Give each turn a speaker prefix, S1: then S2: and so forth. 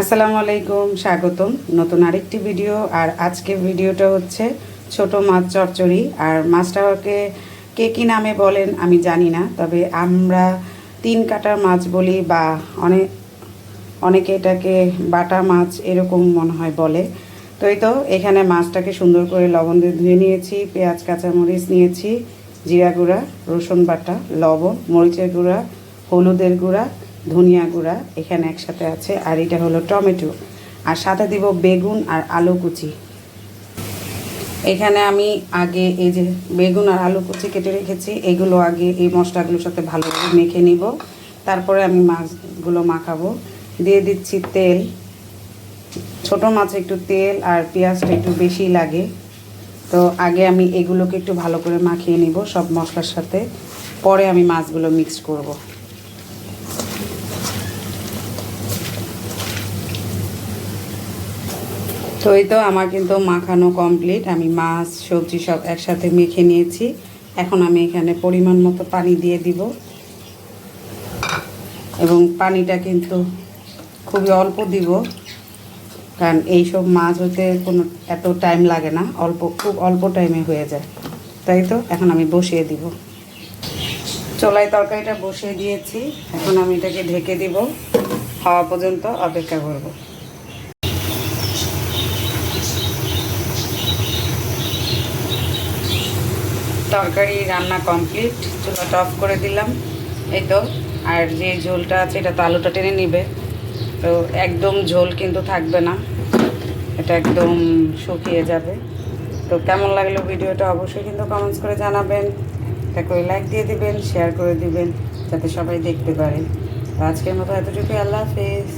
S1: আসসালামু আলাইকুম, স্বাগতম। নতুন আরেকটি ভিডিও, আর আজকে ভিডিওটা হচ্ছে ছোট মাছ চচ্চড়ি। আর মাছটাকে কে কী নামে বলেন আমি জানি না, তবে আমরা তিন কাটার মাছ বলি বা অনেক অনেকে এটাকে বাটা মাছ এরকম মনে হয় বলে। তো এই তো, এখানে মাছটাকে সুন্দর করে লবণ দিয়ে ধুয়ে নিয়েছি, পেঁয়াজ, কাঁচামরিচ নিয়েছি, জিরা গুঁড়া, রসুন বাটা, লবণ, মরিচের গুঁড়া, হলুদের গুঁড়া ধনিয়া গুঁড়া এখানে একসাথে আছে, আর এটা হলো টমেটো। আর সাথে দিব বেগুন আর আলু কুচি। এখানে আমি আগে এই যে বেগুন আর আলু কুচি কেটে রেখেছি, এগুলো আগে এই মশলাগুলোর সাথে ভালোভাবে মেখে নিব। তারপরে আমি মাছগুলো মাখাবো। দিয়ে দিচ্ছি তেল। ছোট মাছে একটু তেল আর পেঁয়াজটা একটু বেশি লাগে। তো আগে আমি এগুলোকে একটু ভালো করে মাখিয়ে নিব সব মশলার সাথে। পরে আমি মাছগুলো মিক্সড করব। তো এই তো আমার কিন্তু মাখানো কমপ্লিট আমি মাছ, সবজি সব একসাথে মেখে নিয়েছি। এখন আমি এখানে পরিমাণ মতো পানি দিয়ে দিব। এবং পানিটা কিন্তু খুবই অল্প দিব। কারণ এইসব মাছ হতে কোনো এত টাইম লাগে না। অল্প, খুব অল্প টাইমে হয়ে যায়। তাই তো? এখন আমি বসিয়ে দিব। চোলাই তরকারিটা বসিয়ে দিয়েছি। এখন আমি এটাকে ঢেকে দিব। হওয়া পর্যন্ত অপেক্ষা করব। তরকারি রান্না কমপ্লিট চুলাটা অফ করে দিলাম। এই তো, আর যে ঝোলটা আছে, এটা তো আলুটা টেনে নিবে। তো একদম ঝোল কিন্তু থাকবে না। এটা একদম শুকিয়ে যাবে। তো কেমন লাগল ভিডিওটা অবশ্যই কিন্তু কমেন্টস করে জানাবেন। এটা করে লাইক দিয়ে দিবেন শেয়ার করে দিবেন, যাতে সবাই দেখতে পারে। তো আজকের মতো এতটুকুই, আল্লাহ হাফেজ।